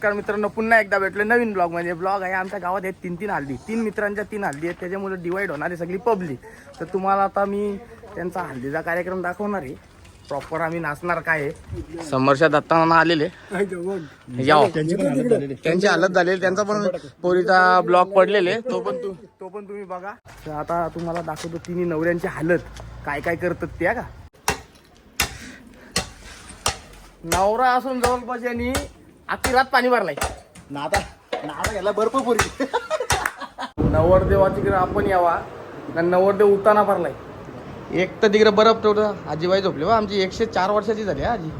नमस्कार मित्रांनो पुन्हा एकदा भेटलो नवीन ब्लॉग म्हणजे ब्लॉग आहे आमच्या गावात आहेत तीन तीन हल्दी तीन मित्रांच्या तीन हल्दी आहेत त्याच्यामुळे डिवाइड होणार आहे सगळी पब्लिक तर तुम्हाला आता मी त्यांचा हल्दीचा कार्यक्रम दाखवणार आहे. प्रॉपर आम्ही नाचणार काय आहे? समर्षा दत्ताना आलेले. याव त्यांची हालत झालेली. त्यांचा पण पोरीचा ब्लॉग पडलेले. तो पण तू तो पण तुम्ही बघा. तर आता तुम्हाला दाखवतो तिन्ही नवऱ्यांची हालत काय काय करतात त्या का? नवरा असून जवळपास यांनी अख्खी रात पाणी भरलाय. नादा नादा घ्यायला बर्फ पुरी. नवरदेवाची तिकडे आपण यावा कारण नवरदेव उताना भरलाय. एक तर तिकडे बरफ तेवढं आजीबाई झोपली बा आमची एकशे चार वर्षाची झाली हा आजी.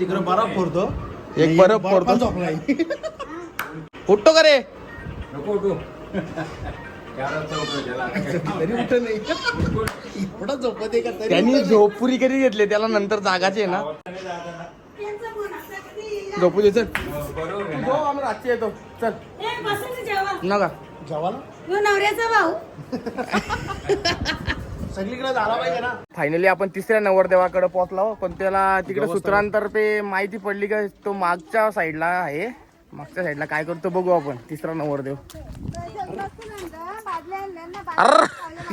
तिकडे बर्फ फोडतो एक बर्फ फोडतो. झोपलाय. उठतो का रे? तरी उठ नाही. एवढा झोपत आहे का तरी? त्यांनी झोपुरी कधी घेतले? त्याला नंतर जागाचे आहे ना. झोपू दे चल. हो, आम्ही रातची येतो. चल. ए, बसून जेवा नका. जेवायला? ह्यो नवऱ्याचा भाऊ. सगळीकडे झाला पाहिजे ना. फायनली आपण तिसऱ्या नवरदेवाकडे पोहोचलो पण त्याला तिकडे सूत्रांतर्फे माहिती पडली का तो मागच्या साईडला आहे. मागच्या साईडला काय करतो बघू आपण तिसरा नवरदेव. अर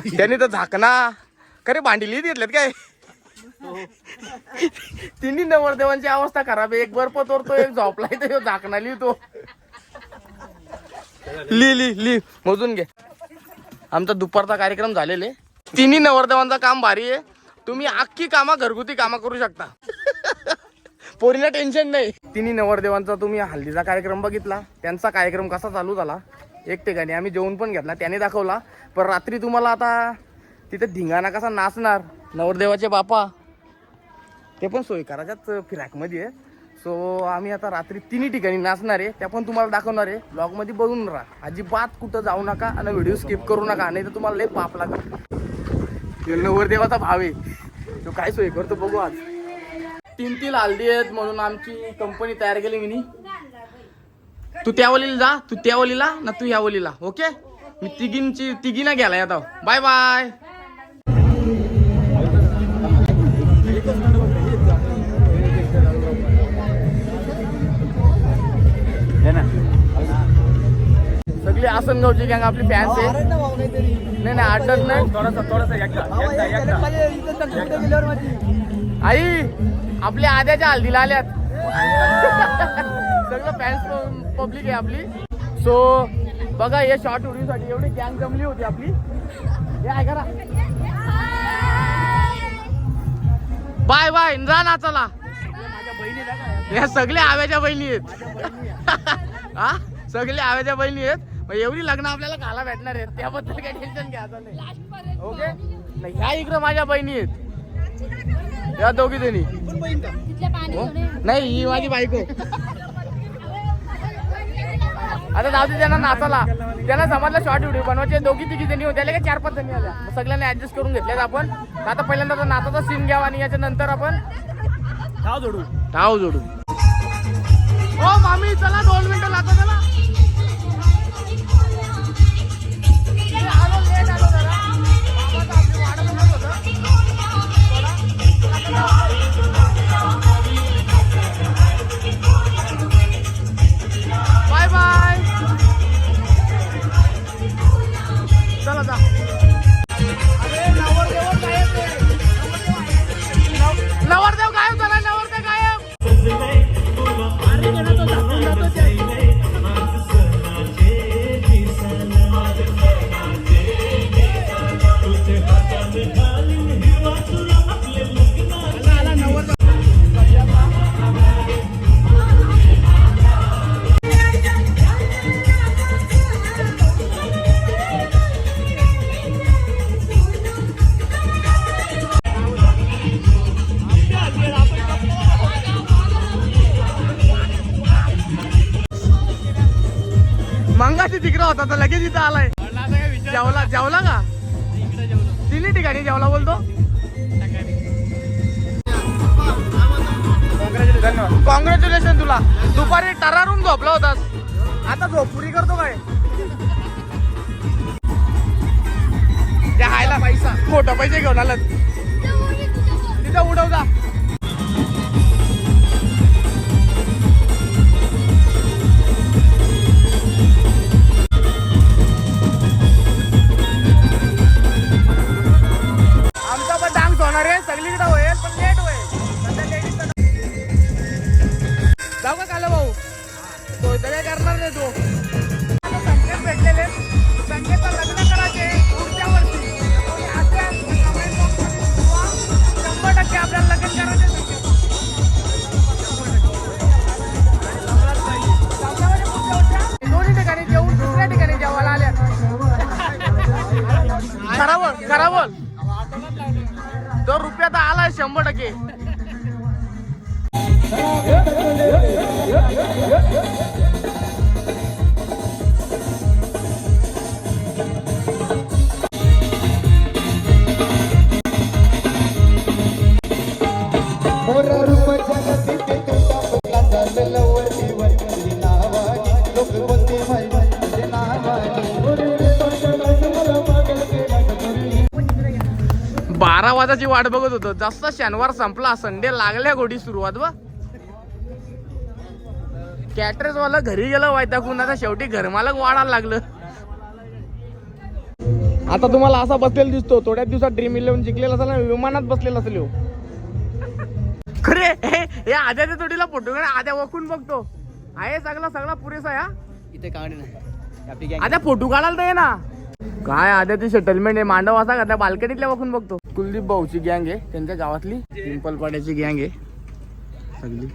त्याने तर झाकणा. खरे भांडी लिहित घेतल्यात काय? तिन्ही नवरदेवांची अवस्था खराब आहे. एक बर्फ तोरतो एक झोपलाय तर झाकणा लिहितो. ली ली ली मोजून घे. आमचा दुपारचा कार्यक्रम झालेले. तिन्ही नवरदेवांचं काम भारी आहे. तुम्ही अख्खी कामा घरगुती कामा करू शकता. पोरीला टेन्शन नाही. तिन्ही नवरदेवांचा तुम्ही हल्दीचा कार्यक्रम बघितला. त्यांचा कार्यक्रम कसा चालू झाला? एक ठिकाणी आम्ही जेवण पण घेतला त्याने दाखवला. पण रात्री तुम्हाला आता तिथे धिंगाणा कसा नाचणार? नवरदेवाचे बापा. ते पण सोय कराच्याच फिराकमध्ये आहे. सो आम्ही आता रात्री तिन्ही ठिकाणी नाचणार आहे. त्या पण तुम्हाला दाखवणार आहे. ब्लॉगमध्ये बघून राहा. अजिबात कुठं जाऊ नका आणि व्हिडिओ स्किप करू नका. नाही तर तुम्हाला लय पाप लागा नवरदेवाचा भाव आहे. तो काय सोय करतो बघू आज. तीन तीन हल्दी आहेत म्हणून आमची कंपनी तयार केली मी. तू त्या वलीला जा. तू त्या वलीला ना तू या वलीला. ओके मी तिघींची तिघीना गेलाय आता बाय बाय सगळी आसनगावची गँग आपली फॅन्स आहे. नाही नाही आठवत नाही. थोडासा थोडासा आई आपल्या आद्याच्या हल्दीला आल्यात. सगळं फॅन्स पब्लिक आहे आपली. सो बघा या शॉर्ट व्हिडिओसाठी एवढी गँग जमली होती आपली. हे करा. बाय बाय जा ना चला. या सगळ्या आव्याच्या बहिणी आहेत. हा? सगळ्या आव्याच्या बहिणी आहेत. मग एवढी लग्न आपल्याला खायला भेटणार आहेत त्याबद्दल काही टेन्शन घ्यायचं नाही. ओके? नाही ह्या इकडे माझ्या बहिणी आहेत. या दोघी जणी. हो? नाही ही माझी बायको. आता जाऊ दे त्यांना नाचाला त्यांना समजलं शॉर्ट व्हिडिओ बनवायचे. दोघी तिघी जणी होत्या का चार पाच जणी आल्या. सगळ्यांना ऍडजस्ट करून घेतल्यात आपण. आता पहिल्यांदा तो नाचाचा सीन घ्यावा आणि याच्या नंतर आपण गाव जोडू. टाव जोडू. हो मामी चला दोन मिनिटं लागतो चला जेवला बोलतो. कॉंग्रॅच्युलेशन तुला. दुपारी टरारून झोपला होतास. आता झोप पुरी करतो काय? त्या हायला पैसा. खोटा पैसे घेऊन आलात. तिथं उडव आता आलाय शंभर टक्के. बारा वाजाची वाट बघत होतो. जसा शनिवार संपला संडे लागल्या गोडी सुरुवात बा कॅटरेस वाला घरी गेलं वैतागून आता शेवटी घरमालक वाढायला लागलं. आता तुम्हाला असा बसलेला दिसतो थोड्याच दिवसात ड्रीम इलेव्हन जिंकलेला असेल ना विमानात बसलेला असेल. खरे हे आद्याच्या जोडीला फोटो आद्या वखून बघतो. आहे सगळा सगळा पुरेसा हा? इथे काढ ना. आता फोटो काढायला तर ये ना. काय आद्या ती सेटलमेंट आहे. मांडव असा का त्या बाल्कनीतल्या बघून बघतो. कुलदीप भाऊची गँग आहे त्यांच्या गावातली. पिंपलपाड्याची गँग आहे. सगळी.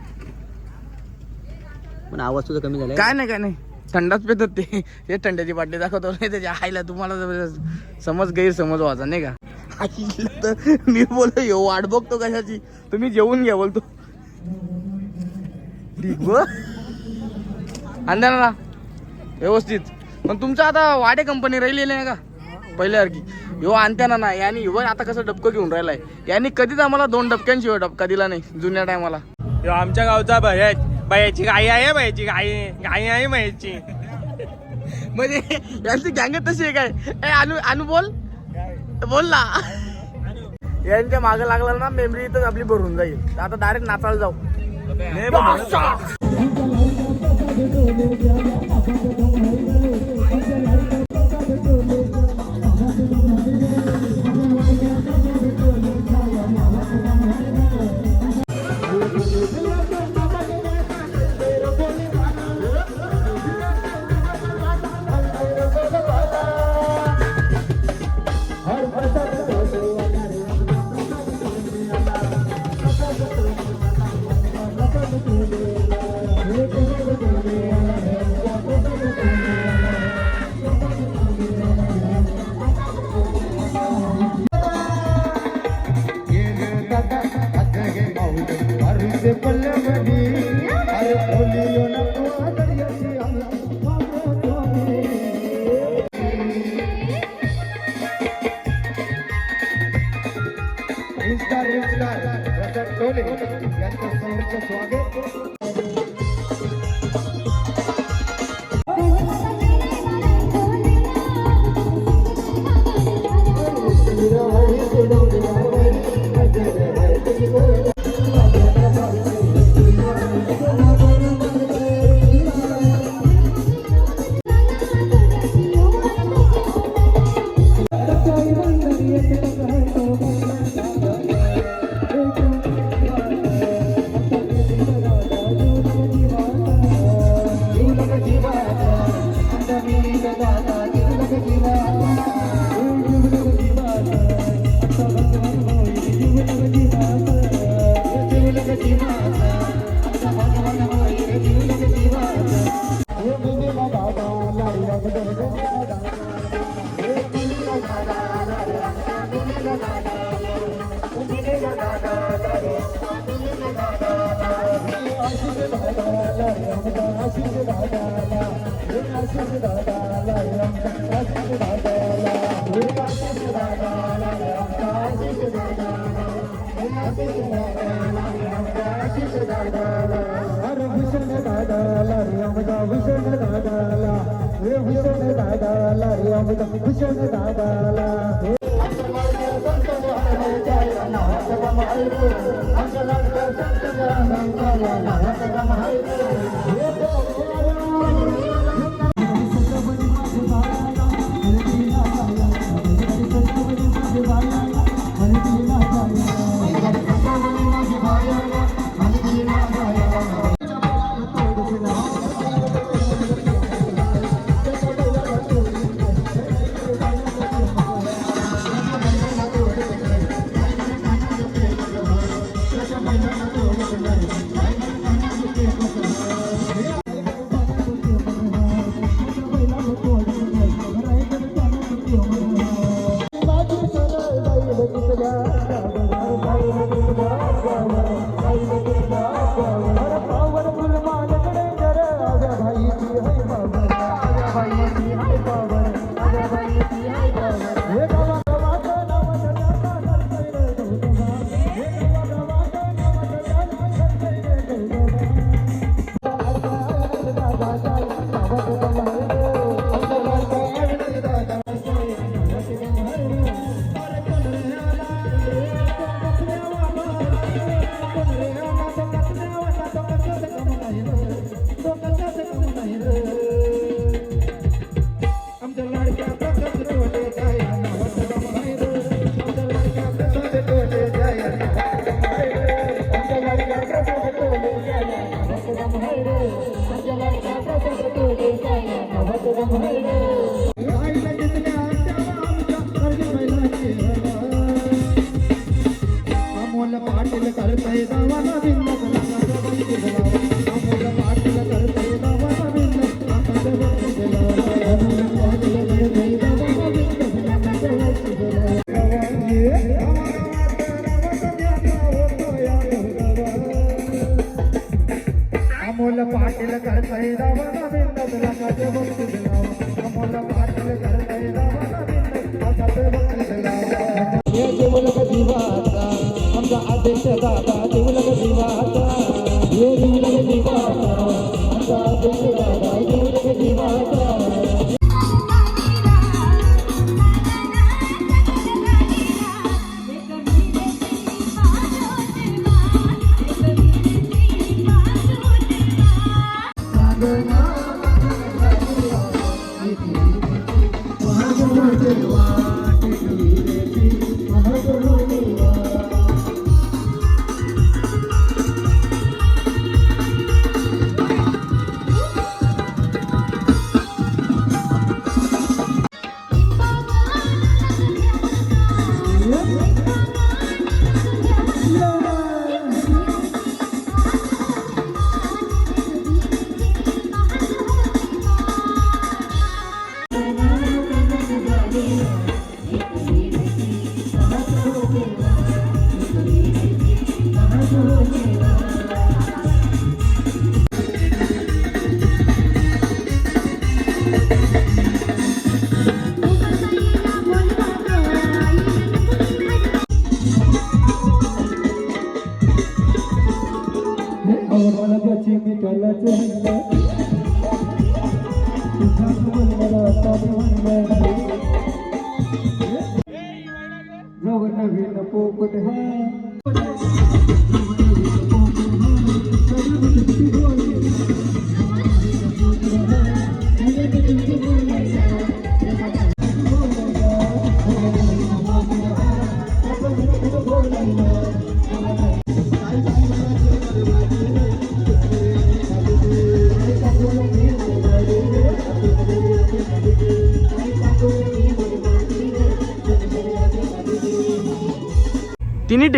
पण आवाज तुझा कमी झालाय. काय नाही काय नाही. थंडाच पेतात ते हे थंड्याची बाटली दाखवतो नाही त्याच्या आईला तुम्हाला समज गैरसमज व्हायचा नाही का? तर मी बोलतो यो वाट बघतो कशाची. तुम्ही जेवून घ्या बोलतो. ठीक ब व्यवस्थित. पण तुमचं आता वाडे कंपनी राहिली नाही का? पहिल्यासारखी. यो आणत्या ना ना यानी ह्यो आता कसं डबकं घेऊन राहिलाय. यांनी कधीच आम्हाला दोन डबक्यांशिवाय डबका दिला नाही जुन्या टायमाला ह्यो आमच्या गावचा भयच. बायाची गाई आहे बायाची गाई. गाई आहे बायाची म्हणजे यांची गँग तशी आहे काय? अनु अनु बोल. बोल ना. यांच्या मागे लागला ना मेमरी तर आपली भरून जाईल. आता डायरेक्ट नाचायला जाऊ. अमोल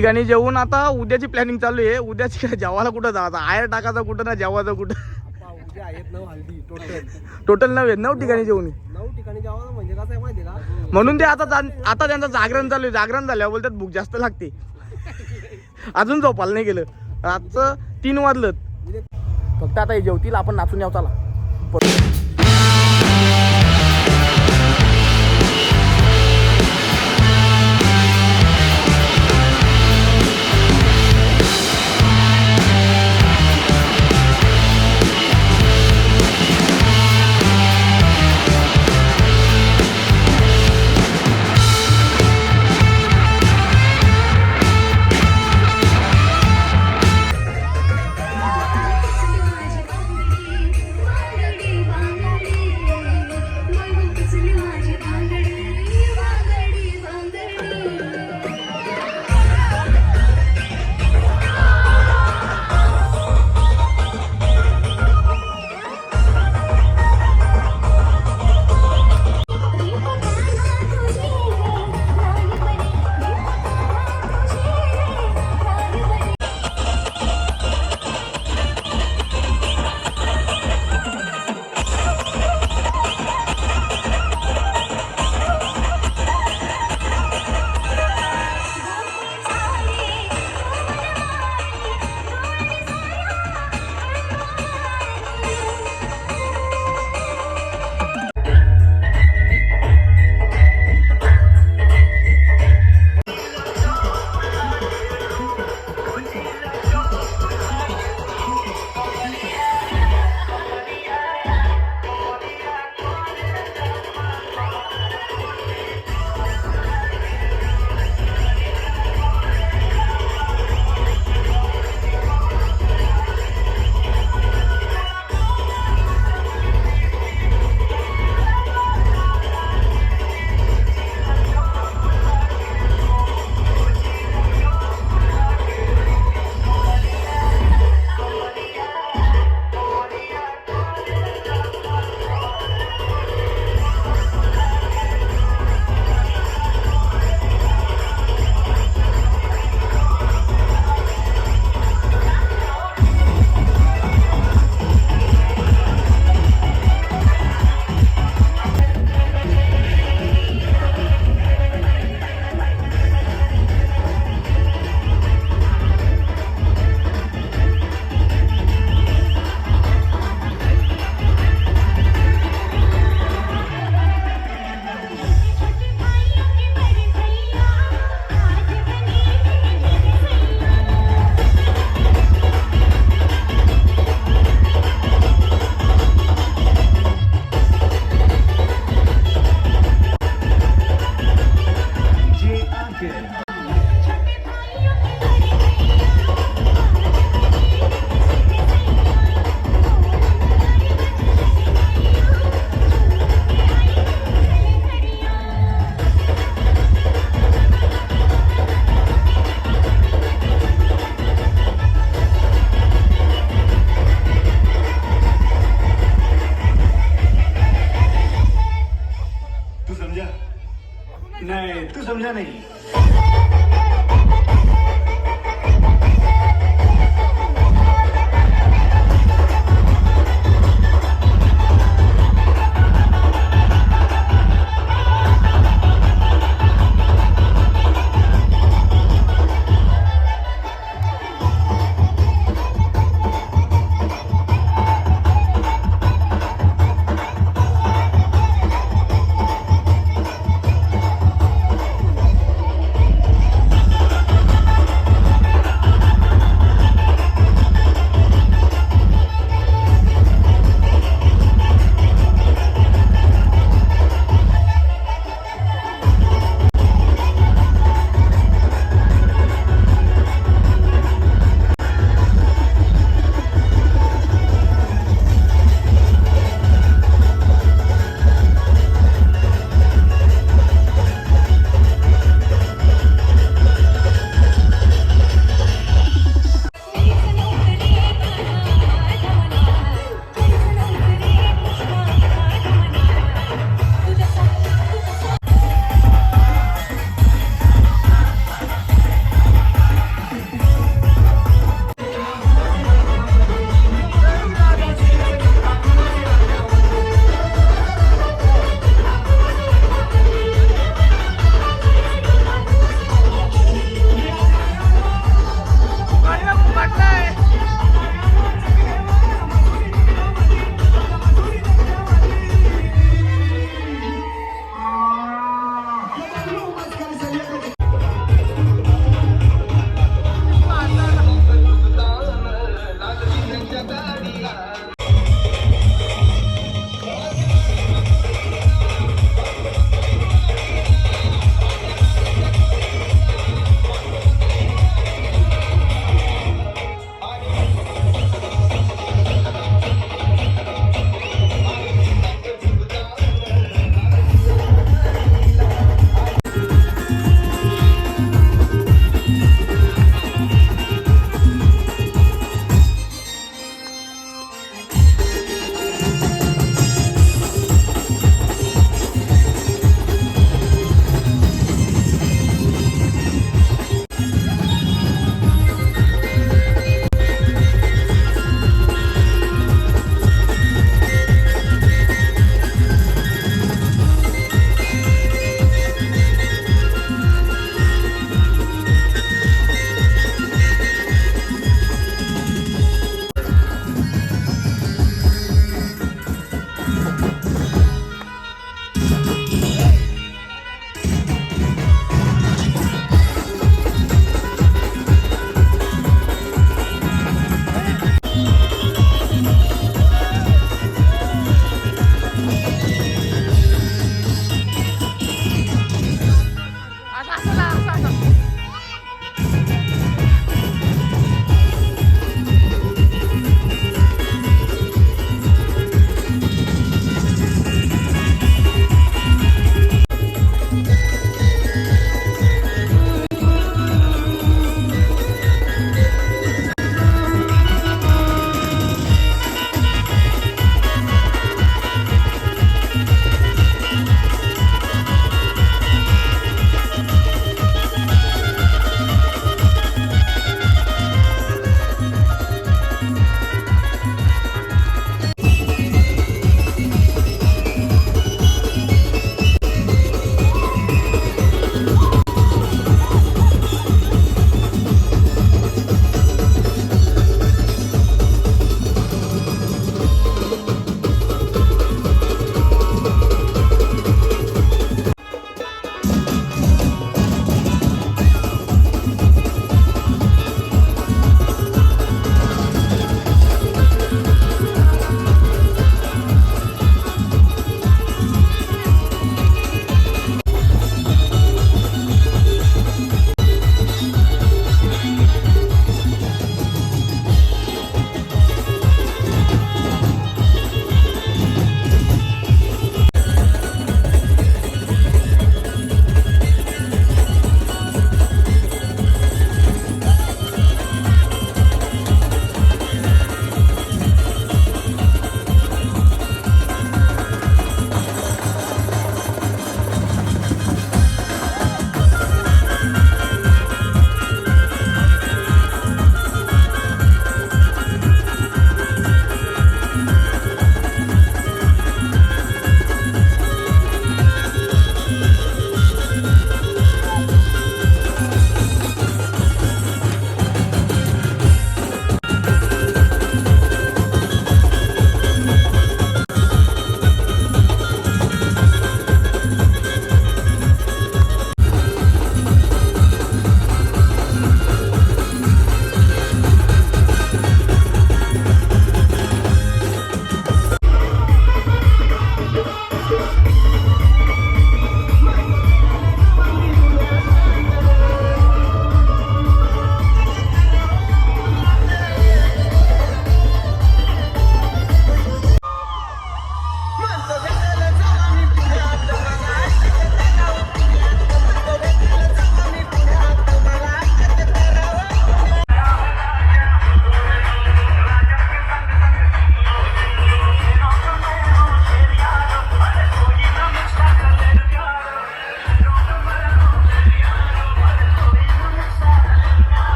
ठिकाणी जेवून आता उद्याची प्लॅनिंग चालू आहे. उद्याची काय जेवायला कुठं जायचं? आयर टाकायचं कुठं ना जेवायचं कुठं? नऊ टोटल नव्हे नऊ ठिकाणी जेवून. नऊ ठिकाणी म्हणजे कसं आहे माहिती आहे का? म्हणून ते आता आता त्यांचं जागरण चालू आहे. जागरण झाल्यावर बोलतात भूक जास्त लागते. अजून झोपायला नाही गेलं. आजचं तीन वाजलं फक्त आता जेवतील आपण नाचून याव चला.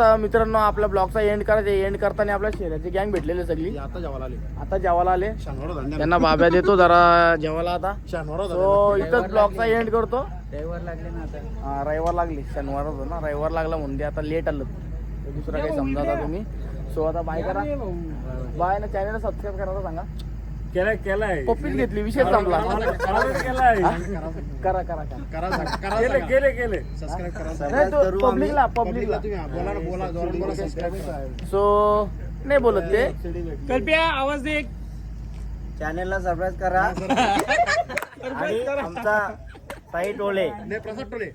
आता मित्रांनो आपल्या ब्लॉगचा एंड करायचे एंड करताना आपल्या शेऱ्याची गँग भेटलेली सगळी. आता जेवायला आले. आता जेवायला आले. त्यांना बाब्या देतो जरा जेवायला आता. शनिवार सो इथंच ब्लॉगचा एंड करतो. रविवार लागले ना आता. रविवार लागली. शनिवार होतो ना. रविवार लागला म्हणून ते आता लेट आलं दुसरं काही समजा आता तुम्ही. सो आता बाय करा. बाय ना चॅनल सबस्क्राईब करायला सांगा. केलाय केलाय. पप्पीच घेतली विषय संपला केलाय. करा करा करा. करा सांगा, करा केले. केले केले. सबस्क्राईब नाही तो पब्लिकला पब्लिकला हा, बोला ना बोला जोरात बोला सबस्क्राईब सो नाही बोलत ते. कल्प्या आवाज दे चॅनेलला सबस्क्राईब करा. आमचा साई टोले. नाही प्रसाद टोले.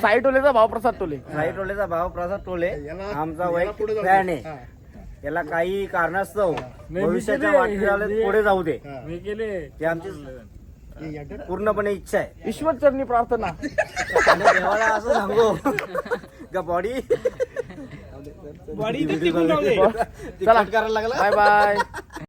साई टोलेचा भाव प्रसाद टोले. साई टोलेचा भाव प्रसाद टोले. आमचा वैयक्तिक फॅन. आहे. याला काही कारणास्तव मी भविष्याच्या केले. वाटचालीत पुढे जाऊ दे. मी केले आमची पूर्णपणे इच्छा आहे. ईश्वर चरणी प्रार्थना. आणि देवाला असं सांगू. का बॉडी बॉडी करायला लागला. Bye bye